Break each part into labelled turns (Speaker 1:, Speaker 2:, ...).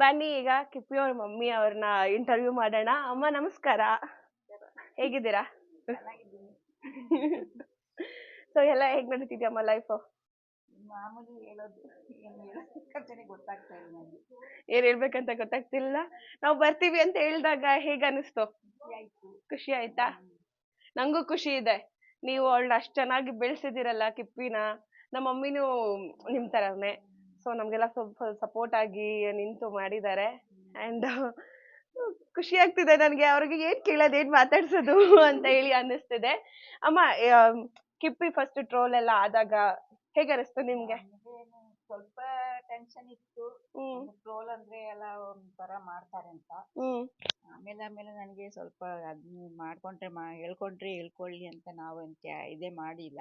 Speaker 1: ಬನ್ನಿ ಈಗ ಕಿಪ್ಪಿ ಅವ್ರ ಮಮ್ಮಿ ಅವ್ರನ್ನ ಇಂಟರ್ವ್ಯೂ ಮಾಡೋಣ. ಅಮ್ಮ ನಮಸ್ಕಾರ. ಹೇಗಿದ್ದೀರಾ? ಸೊ ಎಲ್ಲ ಹೇಗ್ ನಡೀತಿದ್ಯಮ್ಮ ಲೈಫ್
Speaker 2: ಮಾಮೂಲಿ ಹೇಳೋದು ಏನು ಹೇಳೋದಕ್ಕಂತಾನೆ ಗೊತ್ತಾಗ್ತಾ ಇಲ್ಲ ನನಗೆ.
Speaker 1: ಏನ್ ಹೇಳ್ಬೇಕಂತ ಗೊತ್ತಾಗ್ತಿಲ್ಲ. ನಾವು ಬರ್ತೀವಿ ಅಂತ ಹೇಳಿದಾಗ ಹೇಗ ಅನಿಸ್ತು? ಖುಷಿ ಆಯ್ತಾ. ನಂಗೂ ಖುಷಿ ಇದೆ. ನೀವು ಅವಳನ್ನ ಅಷ್ಟ್ ಚೆನ್ನಾಗಿ ಬೆಳೆಸಿದಿರಲ್ಲ ಕಿಪ್ಪಿನ. ನಮ್ಮ ಮಮ್ಮಿನೂ ನಿಮ್ ತರನೇ. ಸೊ ನಮ್ಗೆಲ್ಲ ಸ್ವಲ್ಪ ಸಪೋರ್ಟ್ ಆಗಿ ನಿಂತು ಮಾಡಿದ್ದಾರೆ. ಅಂಡ್ ಖುಷಿ ಆಗ್ತಿದೆ ನನ್ಗೆ. ಅವ್ರಿಗೆ ಏನ್ ಕೇಳೋದು ಏನ್ ಮಾತಾಡ್ಸೋದು ಅಂತ ಹೇಳಿ ಅನ್ನಿಸ್ತಿದೆ. ಅಮ್ಮ ಕಿಪ್ಪಿ ಫಸ್ಟ್ ಟ್ರೋಲ್ ಎಲ್ಲ ಆದಾಗ ಹೇಗೆ ಅನಿಸ್ತು ನಿಮ್ಗೆ?
Speaker 2: ಸ್ವಲ್ಪ ಟೆನ್ಷನ್ ಇತ್ತು. ಟ್ರೋಲ್ ಅಂದ್ರೆ ಎಲ್ಲ ಒಂಥರ ಮಾಡ್ತಾರೆ ಅಂತ. ಆಮೇಲೆ ಆಮೇಲೆ ನನಗೆ ಸ್ವಲ್ಪ ಅದನ್ನ ಮಾಡ್ಕೊಂಡ್ರೆ ಮಾ ಹೇಳ್ಕೊಂಡ್ರೆ ಹೇಳ್ಕೊಳ್ಳಿ ಅಂತ ನಾವು ಅಂತ ಇದೇ ಮಾಡಿಲ್ಲ.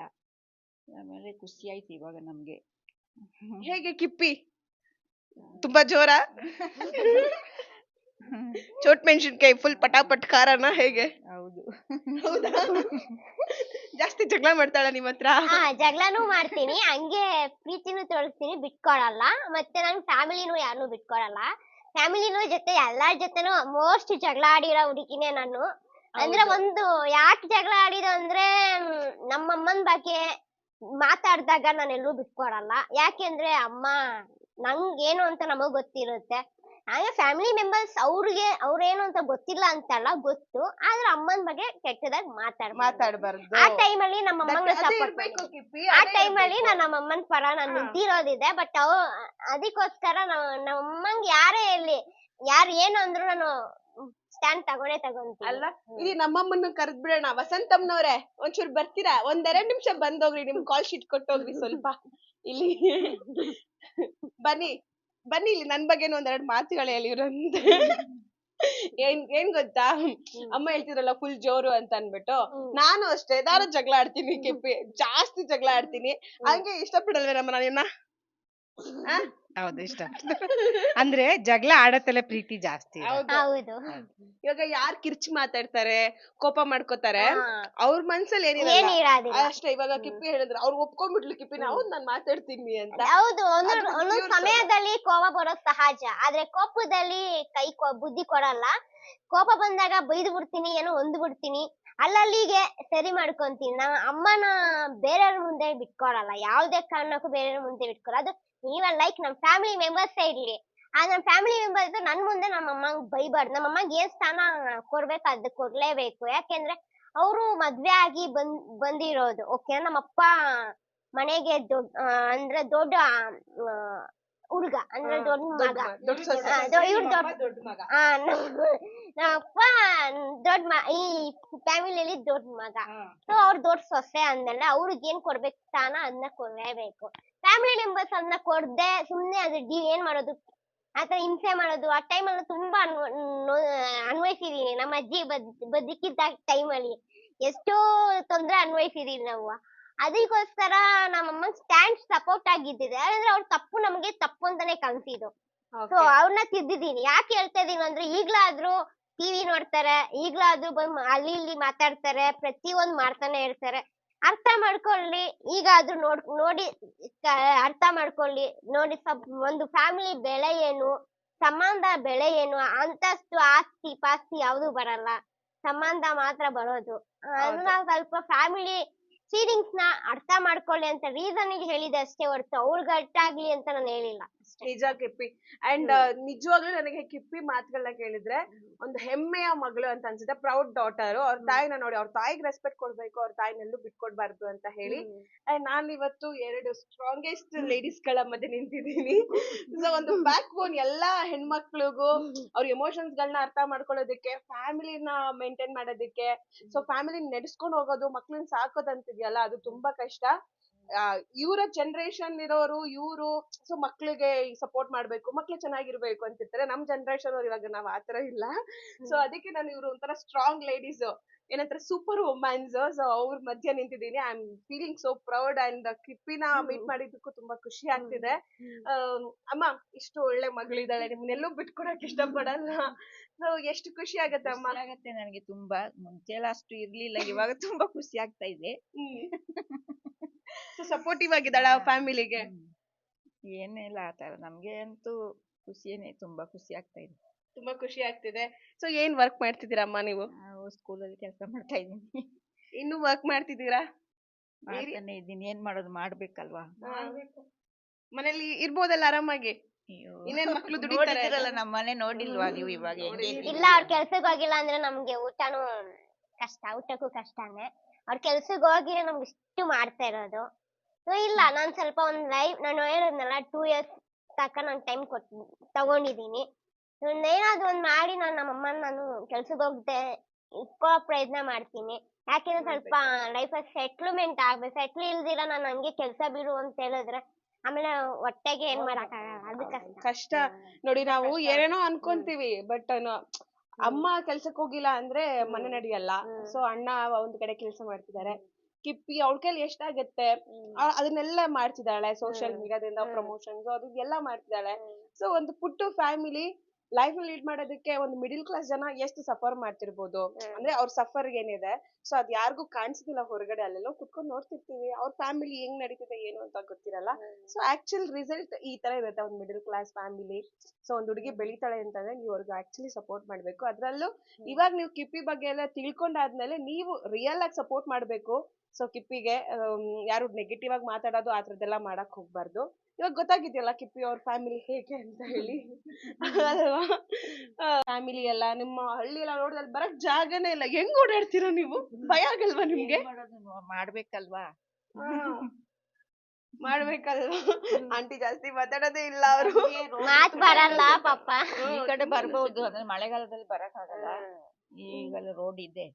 Speaker 2: ಆಮೇಲೆ ಖುಷಿ ಆಯ್ತು ಇವಾಗ ನಮ್ಗೆ.
Speaker 1: ಹೇಗೆ ಕಿಪ್ಪಿ? ತುಂಬಾ ಜೋರ? ಚೋಟ್ ಮೆಣಸಿನ್ಕಾಯಿ ಫುಲ್ ಪಟಾಪಟ್ ಖಾರನ ಹೇಗೆ?
Speaker 2: ಹೌದು.
Speaker 1: ಹೌದಾ? ಜಾಸ್ತಿ ಜಗಳ ಮಾಡ್ತಾಳ ನಿಮ್ ಹತ್ರ?
Speaker 3: ಹಾ ಜಗಳನೂ ಮಾಡ್ತೀನಿ. ಹಂಗೆ ಪ್ರೀತಿನೂ ತೋರಿಸ್ತೀನಿ ಬಿಟ್ಕೊಡಲ್ಲ ಮತ್ತೆ ನನ್ ಫ್ಯಾಮಿಲಿನೂ ಯಾರನ್ನೂ ಬಿಟ್ಕೊಡಲ್ಲ ಫ್ಯಾಮಿಲಿನೂ ಜೊತೆ ಎಲ್ಲಾರ್ ಜೊತೆನೂ ಮೋಸ್ಟ್ ಜಗಳ ಆಡಿರೋ ಹುಡುಗಿನೇ ನಾನು. ಅಂದ್ರೆ ಒಂದು ಯಾಕೆ ಜಗಳ ಆಡಿದ ಅಂದ್ರೆ ನಮ್ಮಮ್ಮನ ನಮ್ಮಮ್ಮನ್ ಬಗ್ಗೆ ಮಾತಾಡ್ದಾಗ ನಾನು ಎಲ್ಲೂ ಬಿಟ್ಕೊಡಲ್ಲ. ಯಾಕೆಂದ್ರೆ ಅಮ್ಮ ನಂಗೇನು ಅಂತ ನಮಗ್ ಗೊತ್ತಿರುತ್ತೆ. ಹಾಗೆ ಫ್ಯಾಮಿಲಿ ಮೆಂಬರ್ಸ್ ಅವ್ರಿಗೆ ಅವ್ರೇನು ಅಂತ ಗೊತ್ತಿಲ್ಲ ಅಂತಲ್ಲ ಗೊತ್ತು. ಆದ್ರೆ ಅಮ್ಮನ ಬಗ್ಗೆ ಕೆಟ್ಟದಾಗ ಮಾತಾಡ್ಬಾರ್ದು.
Speaker 1: ಮಾತಾಡ್ಬಾರ್ದು.
Speaker 3: ಆ ಟೈಮಲ್ಲಿ ನಮ್ಮ
Speaker 1: ಅಮ್ಮನ್
Speaker 3: ಸಪೋರ್ಟ್ ಆ ಟೈಮ್ ಅಲ್ಲಿ ನಾನು ನಮ್ಮ ಅಮ್ಮನ ಪರ ನಾನು. ನಿಂತಿರೋದಿದೆ. ಬಟ್ ಅವ್ ಅದಕ್ಕೋಸ್ಕರ ನಾವು ನಮ್ಮ ಅಮ್ಮಂಗ್ ಯಾರೇ ಇರ್ಲಿ ಯಾರು ಏನು ಅಂದ್ರು ನಾನು ಸ್ಟ್ಯಾಂಡ್ ತಗೊಂಡೇ ತಗೊಂತೀನಿ
Speaker 1: ಅಲ್ಲ ಇಲ್ಲಿ ನಮ್ಮಮ್ಮನ್ನ ಕರೆದ್ ಬಿಡೋಣ ವಸಂತಮ್ನವ್ರೆ ಒಂಚೂರು ಬರ್ತೀರಾ? ಒಂದೆರಡ್ ನಿಮಿಷ ಬಂದೋಗ್ರಿ ನಿಮ್ ಕಾಲ್ ಶೀಟ್ ಕೊಟ್ಟೋಗ್ರಿ ಸ್ವಲ್ಪ. ಇಲ್ಲಿ ಬನ್ನಿ ಬನ್ನಿ ಇಲ್ಲಿ ನನ್ ಬಗ್ಗೆನೂ ಒಂದೆರಡು ಮಾತುಗಳು ಹೇಳಿರಂತೆ ಏನ್ ಏನ್ ಗೊತ್ತಾ? ಅಮ್ಮ ಹೇಳ್ತಿದ್ರಲ್ಲ ಫುಲ್ ಜೋರು ಅಂತ ಅನ್ಬಿಟ್ಟು ನಾನು ಅಷ್ಟೇ ನಾನು ಜಗಳ ಆಡ್ತೀನಿ ಕೆಪ್ಪಿ ಜಾಸ್ತಿ ಜಗಳ ಆಡ್ತೀನಿ. ಹಂಗೆ ಇಷ್ಟಪಡಲ್ವೇನಮ್ಮ ನಾನಿನ್ನ? ಆ?
Speaker 4: ಹೌದು ಇಷ್ಟ ಅಂದ್ರೆ ಜಗಳ ಆಡತ್ತಲ್ಲ ಪ್ರೀತಿ ಜಾಸ್ತಿ.
Speaker 1: ಹೌದು.
Speaker 3: ಹೌದು.
Speaker 1: ಇವಾಗ ಯಾರ್ ಕಿರ್ಚಿ ಮಾತಾಡ್ತಾರೆ ಕೋಪ ಮಾಡ್ಕೋತಾರೆ. ಅವ್ರ ಮನ್ಸಲ್ಲಿ
Speaker 3: ಏನ್
Speaker 1: ಏನಿರಲ್ಲ
Speaker 3: ಇರೋದಿಲ್ಲ.
Speaker 1: ಅಷ್ಟೇ ಇವಾಗ ಕಿಪ್ಪಿ ಹೇಳಿದ್ರು ಅವ್ರು ಒಪ್ಕೊಂಡ್ಬಿಟ್ಲು ಕಿಪ್ಪಿ ನಾವು ನಾನ್ ಮಾತಾಡ್ತೀನಿ ಅಂತ.
Speaker 3: ಹೌದು ಒಂದೊಂದ್ ಒಂದೊಂದ್ ಸಮಯದಲ್ಲಿ ಕೋಪ ಬರೋದ್ ಸಹಜ. ಆದ್ರೆ ಕೋಪದಲ್ಲಿ ಕೈ ಕೊ- ಬುದ್ಧಿ ಕೊಡಲ್ಲ. ಕೋಪ ಬಂದಾಗ ಬೈದು ಬಿಡ್ತೀನಿ ಏನೋ ಹೊಂದ್ ಬಿಡ್ತೀನಿ ಅಲ್ಲಲ್ಲಿಗೆ ಸರಿ ಮಾಡ್ಕೊಂತೀನಿ. ನಮ್ಮ ಅಮ್ಮನ ಬೇರೆಯವ್ರ ಮುಂದೆ ಬಿಟ್ಕೊಡಲ್ಲ ಯಾವುದೇ ಕಾರಣಕ್ಕೂ ಬೇರೆಯವ್ರ ಮುಂದೆ ಬಿಟ್ಕೊಡಲ್ಲ ಅದು ಈವನ್ ಲೈಕ್ ನಮ್ಮ ಫ್ಯಾಮಿಲಿ ಮೆಂಬರ್ಸೇ ಇರಲಿ. ಆ ನಮ್ ಫ್ಯಾಮಿಲಿ ಮೆಂಬರ್ಸ್ ನನ್ನ ಮುಂದೆ ನಮ್ಮ ಅಮ್ಮಂಗೆ ಬೈಬಾರ್ದು. ನಮ್ಮ ಅಮ್ಮಂಗೆ ಏನ್ ಸ್ಥಾನ ಕೊಡ್ಬೇಕು ಅದು ಕೊಡ್ಲೇಬೇಕು. ಯಾಕೆಂದ್ರೆ ಅವರು ಮದ್ವೆ ಆಗಿ ಬಂದ್, ಬಂದಿರೋದು. ಓಕೆ ನಮ್ಮಪ್ಪ ಮನೆಗೆ ದೊಡ್ಡ ಅಂದ್ರೆ ದೊಡ್ಡ ಹುಡುಗ ಅಂದ್ರೆ ದೊಡ್ಡ ಮಗ.
Speaker 1: ಮ- ದೊಡ್ಡ ಸೊಸೆ.
Speaker 3: ಆ, ದೊ- ಇವ್ರು ದೊಡ್ಡ
Speaker 1: ದೊಡ್ಡ ಮಗ.
Speaker 3: ಆ, ನಮ್ಮ ಅಪ್ಪ ದೊಡ್ಡ ಮ ಈ ಫ್ಯಾಮಿಲಿಯಲ್ಲಿ ದೊಡ್ಡ ಮಗ. ಸೊ ಅವ್ರು ದೊಡ್ಡ ಸೊಸೆ ಅಂದಲ್ಲ ಅವ್ರಿಗೆ ಏನ್ ಕೊಡ್ಬೇಕು ತಾನ ಅದನ್ನ ಕೊಡ್ಲೇಬೇಕು. ಫ್ಯಾಮಿಲಿ ಮೆಂಬರ್ಸ್ ಅದನ್ನ ಕೊಡ್ದೆ ಸುಮ್ಮನೆ ಅದು ಡಿ ಏನ್ ಮಾಡೋದು? ಆತರ ಹಿಂಸೆ ಮಾಡೋದು. ಆ ಟೈಮಲ್ಲಿ ತುಂಬಾ ಅನ್ವಯಿಸಿದೀನಿ. ನಮ್ಮ ಅಜ್ಜಿ ಬದ್ ಬದುಕಿದ್ದ ಟೈಮಲ್ಲಿ ಎಷ್ಟೋ ತೊಂದ್ರೆ ಅನ್ವಯಿಸಿದೀವಿ ನಾವು. ಅದಕ್ಕೋಸ್ಕರ ನಮ್ಮಮ್ಮ ಸ್ಟ್ಯಾಂಡ್ ಸಪೋರ್ಟ್ ಆಗಿದ್ದಿದೆ. ಅಂದ್ರೆ ಅವ್ರ ತಪ್ಪು ನಮ್ಗೆ ತಪ್ಪು ಅಂತಾನೆ ಕನ್ಸಿದ್ದು ಸೊ ಅವ್ರನ್ನ ತಿದ್ದಿದೀನಿ ಯಾಕೆ ಹೇಳ್ತಾ ಇದೀನಿ ಅಂದ್ರೆ ಈಗ್ಲಾದ್ರೂ ಟಿವಿ ನೋಡ್ತಾರೆ ಈಗ್ಲಾದ್ರೂ ಬಂದ್ ಅಲ್ಲಿ ಇಲ್ಲಿ ಮಾತಾಡ್ತಾರೆ ಪ್ರತಿಯೊಂದ್ ಮಾಡ್ತಾನೆ ಇರ್ತಾರೆ. ಅರ್ಥ ಮಾಡ್ಕೊಳ್ಳಿ ಈಗಾದ್ರೂ ನೋಡ್ ನೋಡಿ ಅರ್ಥ ಮಾಡ್ಕೊಳ್ಳಿ. ನೋಡಿ ಒಂದು ಫ್ಯಾಮಿಲಿ ಬೆಳೆ ಏನು ಸಂಬಂಧ ಬೆಳೆ ಏನು ಅಂತಸ್ತು ಆಸ್ತಿ ಪಾಸ್ತಿ ಯಾವ್ದು ಬರಲ್ಲ. ಸಂಬಂಧ ಮಾತ್ರ ಬರೋದು. ಅದನ್ನ ಸ್ವಲ್ಪ ಫ್ಯಾಮಿಲಿ ಫೀಲಿಂಗ್ಸ್ನ ಅರ್ಥ ಮಾಡ್ಕೊಳ್ಳಿ ಅಂತ ರೀಸನ್ ಹೇಳಿದೆ ಅಷ್ಟೇ ಹೊರತು ಅವ್ರಿಗೆ ಅರ್ಥ ಆಗ್ಲಿ ಅಂತ ನಾನು ಹೇಳಿಲ್ಲ.
Speaker 1: ನಿಜ ಕಿಪ್ಪಿ. ಅಂಡ್ ನಿಜವಾಗ್ಲೂ ನನಗೆ ಕಿಪ್ಪಿ ಮಾತುಗಳನ್ನ ಕೇಳಿದ್ರೆ ಒಂದು ಹೆಮ್ಮೆಯ ಮಗಳು ಅಂತ ಅನ್ಸುತ್ತೆ ಪ್ರೌಡ್ ಡಾಟರ್ ಅವ್ರ ತಾಯಿನ ನೋಡಿ ಅವ್ರ ತಾಯಿಗೆ ರೆಸ್ಪೆಕ್ಟ್ ಕೊಡ್ಬೇಕು ಅವ್ರ ತಾಯಿನೆಲ್ಲೂ ಬಿಟ್ಕೊಡ್ಬಾರ್ದು ಅಂತ ಹೇಳಿ. ಅಂಡ್ ನಾನ್ ಇವತ್ತು ಎರಡು ಸ್ಟ್ರಾಂಗೆಸ್ಟ್ ಲೇಡೀಸ್ಗಳ ಮಧ್ಯೆ ನಿಂತಿದ್ದೀನಿ. ಸೊ ಒಂದು ಬ್ಯಾಕ್ ಬೋನ್ ಎಲ್ಲಾ ಹೆಣ್ಮಕ್ಳಿಗೂ ಅವ್ರ ಎಮೋಷನ್ಸ್ ಗಳನ್ನ ಅರ್ಥ ಮಾಡ್ಕೊಳ್ಳೋದಕ್ಕೆ ಫ್ಯಾಮಿಲಿನ ಮೇಂಟೈನ್ ಮಾಡೋದಕ್ಕೆ. ಸೊ ಫ್ಯಾಮಿಲಿ ನಡೆಸ್ಕೊಂಡು ಹೋಗೋದು ಮಕ್ಳನ್ನ ಸಾಕೋದಂತಿದ್ಯಲ್ಲ ಅದು ತುಂಬಾ ಕಷ್ಟ. ಇವರ ಜನರೇಷನ್ ಇರೋರು ಇವರು ಸೊ ಮಕ್ಳಿಗೆ ಸಪೋರ್ಟ್ ಮಾಡ್ಬೇಕು ಮಕ್ಳು ಚೆನ್ನಾಗಿರ್ಬೇಕು ಅಂತಿರ್ತಾರೆ. ನಮ್ ಜನರೇಷನ್ ಅವ್ರು ಇವಾಗ ನಾವ್ ಆತರ ಇಲ್ಲ. ಸೊ ಅದಕ್ಕೆ ನಾನು ಇವ್ರು ಒಂಥರ ಸ್ಟ್ರಾಂಗ್ ಲೇಡೀಸ್ ಏನಂತಾರೆ ಸೂಪರ್ ವುಮೆನ್ಸ್ ಸೊ ಅವ್ರ ಮಧ್ಯ ನಿಂತಿದ್ದೀನಿ. I am feeling so proud and ಕಿಪ್ಪಿನ meet ಮಾಡಿದ್ದಕ್ಕೂ ತುಂಬಾ ಖುಷಿ ಆಗ್ತಿದೆ. ಅಮ್ಮ ಇಷ್ಟು ಒಳ್ಳೆ ಮಗಳಿದ್ದಾಳೆ ನಿಮ್ನೆಲ್ಲೂ ಬಿಟ್ಕೊಡಕ್ ಇಷ್ಟಪಡಲ್ಲ. ಸೊ ಎಷ್ಟು ಖುಷಿ ಆಗತ್ತೆ ಅಮ್ಮ?
Speaker 2: ಆಗತ್ತೆ ನನಗೆ ತುಂಬಾ. ಮುಂಚೆ ಎಲ್ಲ ಅಷ್ಟು ಇರ್ಲಿಲ್ಲ ಇವಾಗ ತುಂಬಾ ಖುಷಿ ಆಗ್ತಾ ಇದೆ.
Speaker 1: ಸೊ ಸಪೋರ್ಟಿವ್ ಆಗಿದ್ದಾಳ ಫ್ಯಾಮಿಲಿಗೆ
Speaker 2: ಏನೇ ಇಲ್ಲ ಆತರ ನಮ್ಗೆ ಅಂತೂ ಖುಷಿಯೇನೆ ತುಂಬಾ ಖುಷಿ ಆಗ್ತಾ ಇದೆ.
Speaker 1: ತುಂಬಾ ಖುಷಿ ಆಗ್ತಿದೆ. ಸೊ ಏನ್ ವರ್ಕ್ ಮಾಡ್ತಿದ್ದೀರಮ್ಮ ನೀವು?
Speaker 2: ನಾವು ಸ್ಕೂಲಲ್ಲಿ ಕೆಲಸ ಮಾಡ್ತಾ ಇದ್ದೀನಿ.
Speaker 1: ಇನ್ನು ವರ್ಕ್ ಮಾಡ್ತಿದ್ದೀರಾ?
Speaker 2: ಮಾಡ್ತಾನೆ ಇದ್ದೀನಿ. ಏನ್ ಮಾಡೋದು? ಮಾಡ್ಬೇಕಲ್ವಾ?
Speaker 1: ಮನೇಲಿ ಇರ್ಬೋದಲ್ಲ ಆರಾಮಾಗಿ? ಇನ್ನೇನ್ ಮಕ್ಳು ದುಡಿತಾರೆ
Speaker 2: ನೋಡಿದಿರಲ್ಲ ನಮ್ಮ ಮನೆ ನೋಡಿಲ್ವಾ ನೀವು ಇವಾಗ ಹೆಂಗೆ? ಇದೆ?
Speaker 3: ಇಲ್ಲ ಅವ್ರ ಕೆಲ್ಸಕ್ ಹೋಗಿಲ್ಲ ಅಂದ್ರೆ ನಮ್ಗೆ ಊಟನೂ ಕಷ್ಟ ಊಟಕ್ಕೂ ಕಷ್ಟನೇ. ಅವ್ರ ಕೆಲ್ಸಕ್ ಹೋಗಿ ನಮ್ಗೆ ಇಷ್ಟು ಮಾಡ್ತಾ ಇರೋದು. ಸೊ ಇಲ್ಲ ನಾನ್ ಸ್ವಲ್ಪ ಒಂದ್ ಲೈಫ್ ನಾನು ಹೇಳಿದ್ನಲ್ಲ ಟೂ ಇಯರ್ಸ್ ತನಕ ನಾನು ಟೈಮ್ ಕೊಟ್ ತಗೊಂಡಿದೀನಿ ಏನಾದ್ರು ಒಂದ್ ಮಾಡಿ ನಾನು ನಮ್ಮಮ್ಮನ ನಾನು ಕೆಲ್ಸಕ್ಕೆ ಹೋಗ್ದೆ ಇಕ್ಕೋ ಪ್ರಯತ್ನ ಮಾಡ್ತೀನಿ. ಯಾಕೆಂದ್ರೆ ಸ್ವಲ್ಪ ಲೈಫಲ್ಲಿ ಸೆಟ್ಲ್ಮೆಂಟ್ ಆಗ್ಬೇಕು. ಸೆಟ್ಲ್ ಇಲ್ದಿರ ನಾನು ಹಂಗೆ ಕೆಲ್ಸ ಬಿಡು ಅಂತ ಹೇಳಿದ್ರೆ ಆಮೇಲೆ ಹೊಟ್ಟೆಗೆ ಏನ್ ಮಾಡಕ್ಕಾಗಲ್ಲ ಅದಕ್ಕೆ ಕಷ್ಟ.
Speaker 1: ಕಷ್ಟ. ನೋಡಿ ನಾವು ಏನೇನೋ ಅನ್ಕೊಂತೀವಿ ಬಟ್ ಅಮ್ಮ ಕೆಲ್ಸಕ್ಕೆ ಹೋಗಿಲ್ಲ ಅಂದ್ರೆ ಮನೆ ನಡೆಯಲ್ಲ. ಸೊ ಅಣ್ಣ ಒಂದ್ ಕಡೆ ಕೆಲಸ ಮಾಡ್ತಿದ್ದಾರೆ. ಕಿಪ್ಪಿ ಅವಳ ಕೈಲಿ ಎಷ್ಟಾಗತ್ತೆ? ಅದನ್ನೆಲ್ಲ ಮಾಡ್ತಿದ್ದಾಳೆ ಸೋಷಿಯಲ್ ಮೀಡಿಯಾದಿಂದ ಪ್ರಮೋಷನ್ಸ್ ಅದು ಎಲ್ಲ ಮಾಡ್ತಿದ್ದಾಳೆ. ಸೊ ಒಂದು ಪುಟ್ಟ ಫ್ಯಾಮಿಲಿ ಲೈಫ್ ಲೀಡ್ ಮಾಡೋದಕ್ಕೆ ಒಂದು ಮಿಡಿಲ್ ಕ್ಲಾಸ್ ಜನ ಎಷ್ಟು ಸಫರ್ ಮಾಡ್ತಿರ್ಬೋದು? ಅಂದ್ರೆ ಅವ್ರ ಸಫರ್ ಏನಿದೆ? ಸೊ ಅದ್ ಯಾರಿಗೂ ಕಾಣಿಸ್ತಿಲ್ಲ ಹೊರಗಡೆ ಅಲ್ಲೆಲ್ಲೋ ಕುತ್ಕೊಂಡ್ ನೋಡ್ತಿರ್ತೀವಿ. ಅವ್ರ ಫ್ಯಾಮಿಲಿ ಹೆಂಗ್ ನಡೀತಿದೆ ಏನು ಅಂತ ಗೊತ್ತಿರಲ್ಲ. ಸೊ ಆಕ್ಚುಲ್ ರಿಸಲ್ಟ್ ಈ ತರ ಇರುತ್ತೆ ಒಂದು ಮಿಡಿಲ್ ಕ್ಲಾಸ್ ಫ್ಯಾಮಿಲಿ ಸೊ ಒಂದ್ ಹುಡುಗಿ ಬೆಳಿತಾಳೆ ಅಂತಂದ್ರೆ ನೀವು ಅವ್ರಿಗೆ ಆಕ್ಚುಲಿ ಸಪೋರ್ಟ್ ಮಾಡ್ಬೇಕು. ಅದ್ರಲ್ಲೂ ಇವಾಗ ನೀವು ಕಿಪ್ಪಿ ಬಗ್ಗೆ ಎಲ್ಲ ತಿಳ್ಕೊಂಡಾದ್ಮೇಲೆ ನೀವು ರಿಯಲ್ ಆಗಿ ಸಪೋರ್ಟ್ ಮಾಡ್ಬೇಕು. ಸೊ ಕಿಪ್ಪಿಗೆ ಯಾರು ನೆಗೆಟಿವ್ ಆಗಿ ಮಾತಾಡೋದು ಆ ಥರದ್ದೆಲ್ಲ ಮಾಡಕ್ ಹೋಗ್ಬಾರ್ದು. ಇವಾಗ ಗೊತ್ತಾಗಿದೆಯಲ್ಲ ಕಿಪ್ಪಿ ಅವ್ರ ಫ್ಯಾಮಿಲಿ ಹೇಗೆ ಅಂತ ಹೇಳಿ. ಅಲ್ವಾ? ಫ್ಯಾಮಿಲಿ ಎಲ್ಲ ನಿಮ್ಮ ಹಳ್ಳಿ ಎಲ್ಲ ನೋಡಿದ್ರೆ ಅಲ್ಲಿ ಬರಕ್ ಜಾಗನೇ ಇಲ್ಲ. ಹೆಂಗ್ ಓಡಾಡ್ತೀರಾ ನೀವು? ಭಯ ಆಗಲ್ವಾ ನಿಮ್ಗೆ?
Speaker 2: ಮಾಡ್ಬೇಕಲ್ವಾ?
Speaker 1: ಮಾಡ್ಬೇಕಲ್ವಾ? ಆಂಟಿ ಜಾಸ್ತಿ ಮಾತಾಡೋದೇ ಇಲ್ಲ ಅವರು.
Speaker 3: ಮಾತ್ ಬರಲ್ಲ ಪಾಪ.
Speaker 2: ಈ ಕಡೆ ಬರ್ಬೋದು. ಅಂದ್ರೆ ಮಳೆಗಾಲದಲ್ಲಿ ಬರಕ್ ಆಗಲ್ಲ ಈಗೆಲ್ಲ ರೋಡ್ ಇದೆ.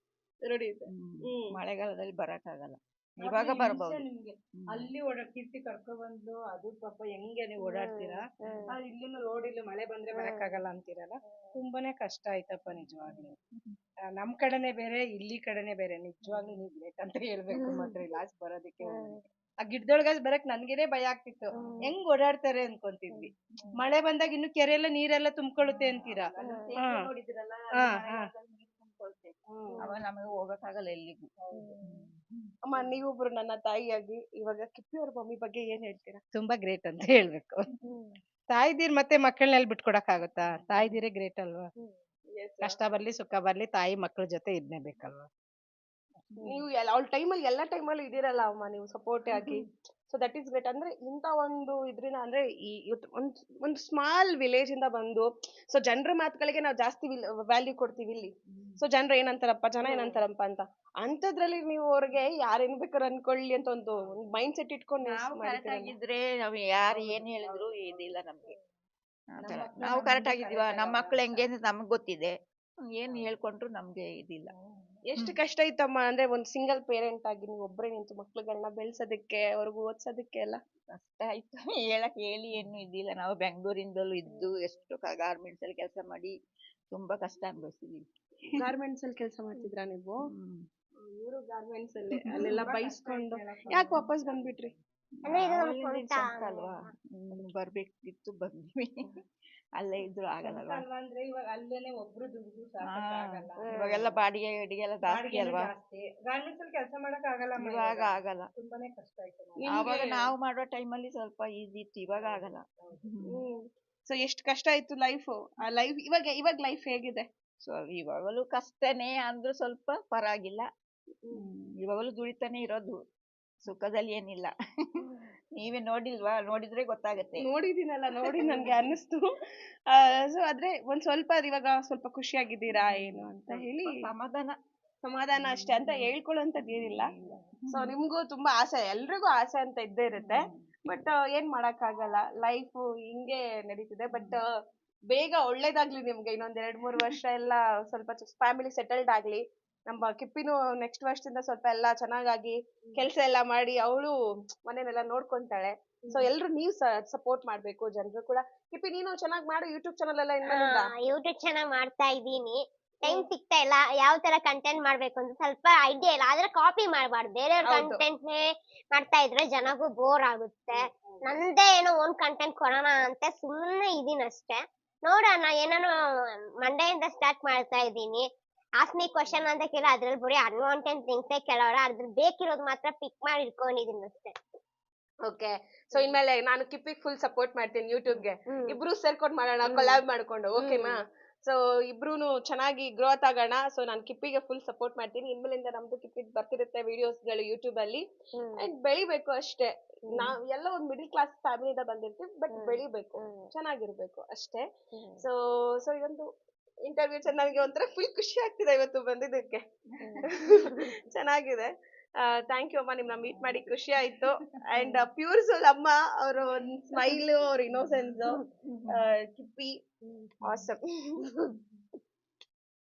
Speaker 1: ರೋಡ್
Speaker 2: ಇದೆ.
Speaker 1: ಹ್ಮ್.
Speaker 2: ಮಳೆಗಾಲದಲ್ಲಿ ಬರಕ್ ಆಗಲ್ಲ ಇವಾಗ ಬರ್ಬೋದು.
Speaker 4: ನಿಮ್ಗೆ? ಅಲ್ಲಿ ಓಡಾಡ್ ಕೀರ್ತಿ ಕರ್ಕೊ ಬಂದು ಅದು ಪಾಪ ಹೆಂಗೆ ನೀವು ಓಡಾಡ್ತೀರಾ? ಆದ್ರೆ ಇಲ್ಲೂ ರೋಡ್ ಇಲ್ಲಿ ಮಳೆ ಬಂದ್ರೆ ಬರಕ್ಕಾಗಲ್ಲ ಅಂತೀರಲ್ಲ? ತುಂಬಾನೇ ಕಷ್ಟ ಆಯ್ತಪ್ಪ ನಿಜವಾಗ್ಲೂ. ನಮ್ ಕಡೆನೆ ಬೇರೆ ಇಲ್ಲಿ ಕಡೆನೆ ಬೇರೆ. ನಿಜವಾಗ್ಲೂ ನೀವ್ ಗ್ರೇಟ್ ಅಂತ ಹೇಳ್ಬೇಕು ಮಾತ್ರ ಲಾಸ್ಟ್ ಬರೋದಕ್ಕೆ. ಆ ಗಿಡದೊಳಗ ಬರಕ್ ನನ್ಗೆನೆ ಭಯ ಆಗ್ತಿತ್ತು. ಹೆಂಗ್ ಓಡಾಡ್ತಾರೆ ಅನ್ಕೊಂತಿದ್ವಿ. ಮಳೆ ಬಂದಾಗ ಇನ್ನು ಕೆರೆ ಎಲ್ಲ ನೀರೆಲ್ಲ ತುಂಬ್ಕೊಳ್ಳುತ್ತೆ ಅಂತೀರಾ? ಹಾ. ಹಾ, ಹಾ.
Speaker 2: ಅವಾಗ ನಮಗೆ ಹೋಗಕ್ಕಾಗಲ್ಲ ಎಲ್ಲಿಗೂ.
Speaker 1: ಅಮ್ಮ ನೀವೊಬ್ರು ನನ್ನ ತಾಯಿಯಾಗಿ ಇವಾಗ ಕಿಪ್ಪಿ ಅವ್ರ ಮಮ್ಮಿ ಬಗ್ಗೆ ಏನ್ ಹೇಳ್ತೀರಾ?
Speaker 4: ತುಂಬಾ ಗ್ರೇಟ್ ಅಂತ ಹೇಳ್ಬೇಕು. ತಾಯಿದೀರ್ ಮತ್ತೆ ಮಕ್ಕಳನ್ನೆಲ್ಲ ಬಿಟ್ಕೊಡಕ್ ಆಗುತ್ತಾ ತಾಯ್ದಿರೇ ಗ್ರೇಟ್ ಅಲ್ವಾ? ಕಷ್ಟ ಬರ್ಲಿ ಸುಖ ಬರ್ಲಿ ತಾಯಿ ಮಕ್ಕಳ ಜೊತೆ ಇದ್ನೇ ಬೇಕಲ್ವಾ?
Speaker 1: ನೀವು ಅವ್ಳ ಟೈಮಲ್ಲಿ ಎಲ್ಲಾ ಟೈಮಲ್ಲೂ ಇದೀರಲ್ಲ ಅಮ್ಮ ನೀವು ಸಪೋರ್ಟ್ ಆಗಿ. ಸೊ ದಟ್ ಈಸ್ ಗ್ರೇಟ್ ಅಂದ್ರೆ ಇಂಥ ಒಂದು ಇದ್ರಿಂದ ಅಂದ್ರೆ ಈ ಒಂದು ಒಂದ್ ಸ್ಮಾಲ್ ವಿಲೇಜ್ ಇಂದ ಬಂದು ಸೊ ಜನರ ಮಾತುಗಳಿಗೆ ನಾವು ಜಾಸ್ತಿ ವ್ಯಾಲ್ಯೂ ಕೊಡ್ತೀವಿ ಇಲ್ಲಿ. ಸೊ ಜನರು ಏನಂತಾರಪ್ಪ ಜನ ಏನಂತಾರಪ್ಪ ಅಂತ. ಅಂಥದ್ರಲ್ಲಿ ನೀವು ಅವ್ರಿಗೆ ಯಾರು ಏನ್ ಬೇಕಾದ್ರೆ ಅನ್ಕೊಳ್ಳಿ ಅಂತ ಒಂದು ಮೈಂಡ್ ಸೆಟ್ ಇಟ್ಕೊಂಡು
Speaker 2: ಆಗಿದ್ರೆ ನಾವು ಯಾರು ಏನ್ ಹೇಳಿದ್ರು ಇದಿಲ್ಲ ನಮ್ಗೆ. ನಾವು ಕರೆಕ್ಟ್ ಆಗಿದೀವ ನಮ್ಮ ಮಕ್ಳು ಹೆಂಗೆ ಅಂತ ನಮಗ್ ಗೊತ್ತಿದೆ. ಏನ್ ಹೇಳ್ಕೊಂಡ್ರು ನಮ್ಗೆ ಇದಿಲ್ಲ.
Speaker 1: ಎಷ್ಟು ಕಷ್ಟ ಇತ್ತಮ್ಮ ಅಂದ್ರೆ ಒಂದ್ ಸಿಂಗಲ್ ಪೇರೆಂಟ್ ಆಗಿ ನೀವು ಒಬ್ಬರೇ ನಿಂತು ಮಕ್ಳುಗಳನ್ನ ಬೆಳ್ಸೋದಕ್ಕೆ ಅವ್ರಿಗೆ ಓದ್ಸೋದಕ್ಕೆ ಎಲ್ಲ?
Speaker 2: ಕಷ್ಟ ಆಯ್ತು. ಹೇಳಕ್ ಹೇಳಿ ಏನು ಇದಿಲ್ಲ ನಾವು ಬೆಂಗಳೂರಿಂದಲೂ ಇದ್ದು ಎಷ್ಟು ಗಾರ್ಮೆಂಟ್ಸ್ ಅಲ್ಲಿ ಕೆಲಸ ಮಾಡಿ ತುಂಬಾ ಕಷ್ಟ ಅನ್ಭವಿಸಿದೀವಿ.
Speaker 1: ಗಾರ್ಮೆಂಟ್ಸ್ ಅಲ್ಲಿ ಕೆಲಸ ಮಾಡ್ತಿದ್ರಾ ನೀವು. ಇವರು ಗಾರ್ಮೆಂಟ್ಸ್ ಅಲ್ಲಿ ಅಲ್ಲೆಲ್ಲ ಬೈಸ್ಕೊಂಡು ಯಾಕೆ ವಾಪಸ್ ಬಂದ್ಬಿಟ್ರಿ?
Speaker 2: ಅಲ್ವಾ ಬರ್ಬೇಕಿತ್ತು ಬಂದ್ವಿ. ಅಲ್ಲೇ ಇದ್ರು ಆಗಲ್ಲ
Speaker 4: ಅಂದ್ರೆ ಇವಾಗ ಅಲ್ಲೇನೆ ಒಬ್ರು ದುಡ್ದು
Speaker 2: ಸಾಕಾಗಲ್ಲ ಇವಾಗೆಲ್ಲ ಬಾಡಿಗೆ ಗಿಡಿಗೆ ಎಲ್ಲ ಜಾಸ್ತಿ ಅಲ್ವಾ?
Speaker 4: ಗಾರ್ಮೆಂಟ್ಸ್ ಅಲ್ಲಿ ಕೆಲಸ ಮಾಡಕ್ ಆಗಲ್ಲ
Speaker 2: ಇವಾಗ. ಆಗಲ್ಲ.
Speaker 4: ತುಂಬಾನೇ ಕಷ್ಟ ಆಯ್ತು
Speaker 2: ಆವಾಗ ನಾವು ಮಾಡೋ ಟೈಮಲ್ಲಿ ಸ್ವಲ್ಪ ಈಸಿ ಇತ್ತು ಇವಾಗ ಆಗಲ್ಲ.
Speaker 1: ಸೊ ಎಷ್ಟು ಕಷ್ಟ ಇತ್ತು ಲೈಫ್ ಆ ಲೈಫ್ ಇವಾಗ ಇವಾಗ ಲೈಫ್ ಹೇಗಿದೆ?
Speaker 2: ಸೊ ಇವಾಗಲೂ ಕಷ್ಟನೇ ಅಂದ್ರೂ ಸ್ವಲ್ಪ ಪರವಾಗಿಲ್ಲ. ಇವಾಗಲೂ ದುಡಿತಾನೆ ಇರೋದು. ಸುಖದಲ್ಲಿ ಏನಿಲ್ಲ. ನೀವೇ ನೋಡಿಲ್ವಾ? ನೋಡಿದ್ರೆ ಗೊತ್ತಾಗತ್ತೆ.
Speaker 1: ನೋಡಿದೀನಲ್ಲ ನೋಡಿ ನನ್ಗೆ ಅನ್ನಿಸ್ತು. ಸೊ ಆದ್ರೆ ಒಂದ್ ಸ್ವಲ್ಪ ಇವಾಗ ಸ್ವಲ್ಪ ಖುಷಿಯಾಗಿದ್ದೀರಾ ಏನು ಅಂತ ಹೇಳಿ
Speaker 2: ಸಮಾಧಾನ.
Speaker 1: ಸಮಾಧಾನ ಅಷ್ಟೇ ಅಂತ ಹೇಳ್ಕೊಳ್ಳೋಂಥದ್ದು ಏನಿಲ್ಲ. ಸೊ ನಿಮ್ಗೂ ತುಂಬಾ ಆಸೆ ಎಲ್ರಿಗೂ ಆಸೆ ಅಂತ ಇದ್ದೇ ಇರುತ್ತೆ. ಬಟ್ ಏನ್ ಮಾಡಕ್ಕಾಗಲ್ಲ. ಲೈಫ್ ಹಿಂಗೆ ನಡೀತಿದೆ. ಬಟ್ ಬೇಗ ಒಳ್ಳೇದಾಗ್ಲಿ ನಿಮ್ಗೆ. ಇನ್ನೊಂದ್ ಎರಡ್ ಮೂರ್ ವರ್ಷ ಎಲ್ಲ ಸ್ವಲ್ಪ ಫ್ಯಾಮಿಲಿ ಸೆಟಲ್ಡ್ ಆಗ್ಲಿ. ನಮ್ಮ ಕಿಪ್ಪಿನೂ ನೆಕ್ಸ್ಟ್ ವರ್ಷದಿಂದ ಸ್ವಲ್ಪ ಎಲ್ಲ ಚೆನ್ನಾಗಾಗಿ ಕೆಲ್ಸ ಎಲ್ಲ ಮಾಡಿ ಅವಳು ಮನೇನೆಲ್ಲ ನೋಡ್ಕೊಂತಾಳೆ. ಸೊ ಎಲ್ರು ನೀವ್ ಸಪೋರ್ಟ್ ಮಾಡ್ಬೇಕು ಜನರು ಕೂಡ. ಕಿಪ್ಪಿ ನೀನು ಚೆನ್ನಾಗಿ ಮಾಡು ಯೂಟ್ಯೂಬ್ ಚಾನಲ್ ಎಲ್ಲ ಇನ್ಮೇಲಿಂದ
Speaker 3: ಯೂಟ್ಯೂಬ್ ಚೆನ್ನಾಗಿ ಮಾಡ್ತಾ ಇದ್ದೀನಿ. ಟೈಮ್ ಸಿಗ್ತಾ ಇಲ್ಲ ಯಾವ ತರ ಕಂಟೆಂಟ್ ಮಾಡ್ಬೇಕು ಅಂತ ಸ್ವಲ್ಪ ಐಡಿಯಾ ಇಲ್ಲ. ಆದ್ರೆ ಕಾಪಿ ಮಾಡ್ಬಾರ್ದು. ಬೇರೆಯವ್ರ
Speaker 1: ಹೌದು.
Speaker 3: ಕಂಟೆಂಟ್ ಮಾಡ್ತಾ ಇದ್ರೆ ಜನಗೂ ಬೋರ್ ಆಗುತ್ತೆ. ನಂದೇ ಏನೋ ಓನ್ ಕಂಟೆಂಟ್ ಕೊಡೋಣ ಅಂತ ಸುಮ್ಮನೆ ಇದೀನಿ ಅಷ್ಟೇ. ನೋಡೋಣ ಏನಾನು ಮಂಡೆಯಿಂದ ಸ್ಟಾರ್ಟ್ ಮಾಡ್ತಾ ಇದ್ದೀನಿ. ಆಸ್ಮಿ ಕ್ವಶನ್ ಅಂತ ಕೇಳ ಅದ್ರಲ್ಲಿ ಬರೀ ಅನ್ವಾಂಟೆಡ್ ಥಿಂಗ್ಸ್ ಕೇಳೋರ ಅದ್ರ ಬೇಕಿರೋದು ಮಾತ್ರ ಪಿಕ್ ಮಾಡಿ ಇಟ್ಕೊಂಡಿದೀನಿ ಅಷ್ಟೇ.
Speaker 1: ಓಕೆ ಸೊ ಇನ್ಮೇಲೆ ನಾನು ಕಿಪ್ಪಿಗೆ ಫುಲ್ ಸಪೋರ್ಟ್ ಮಾಡ್ತೀನಿ ಯೂಟ್ಯೂಬ್ಗೆ
Speaker 3: ಗೆ.
Speaker 1: ಇಬ್ರು ಸೇರ್ಕೊಂಡು ಮಾಡೋಣ ಕೊಲಾಬ್ ಮಾಡ್ಕೊಂಡು ಓಕೆನಾ ಸೊ ಇಬ್ರು ಚೆನ್ನಾಗಿ ಗ್ರೋತ್ ಆಗೋಣ. ಸೊ ನಾನು ಕಿಪ್ಪಿಗೆ ಫುಲ್ ಸಪೋರ್ಟ್ ಮಾಡ್ತೀನಿ. ಇನ್ಮೇಲಿಂದ ನಮ್ದು ಕಿಪ್ಪಿದ್ ಬರ್ತಿರುತ್ತೆ ವಿಡಿಯೋಸ್ಗಳು ಯೂಟ್ಯೂಬ್ ಅಲ್ಲಿ. ಅಂಡ್ ಬೆಳಿಬೇಕು ಅಷ್ಟೇ. ನಾವ್ ಎಲ್ಲ ಒಂದ್ ಮಿಡಿಲ್ ಕ್ಲಾಸ್ ಫ್ಯಾಮಿಲಿಯಿಂದ ಬಂದಿರ್ತೀವಿ ಬಟ್ ಬೆಳಿಬೇಕು. ಚೆನ್ನಾಗಿರ್ಬೇಕು ಅಷ್ಟೇ. ಸೊ ಸೊ ಇದೊಂದು ಇಂಟರ್ವ್ಯೂ ನನಗೆ ಒಂಥರ ಫುಲ್ ಖುಷಿ ಆಗ್ತಿದೆ ಇವತ್ತು ಬಂದಿದ್ದಕ್ಕೆ. ಚೆನ್ನಾಗಿದೆ. ಥ್ಯಾಂಕ್ ಯು ಅಮ್ಮ ನಿಮ್ನ ಮೀಟ್ ಮಾಡಿ ಖುಷಿ ಆಯ್ತು. ಅಂಡ್ ಪ್ಯೂರ್ ಸೋಲ್ ಅಮ್ಮ ಅವ್ರ ಒಂದು ಸ್ಮೈಲ್ ಅವ್ರ ಇನ್ನೋಸೆನ್ಸ್ ಕಿಪ್ಪಿ. ಆಸಮ್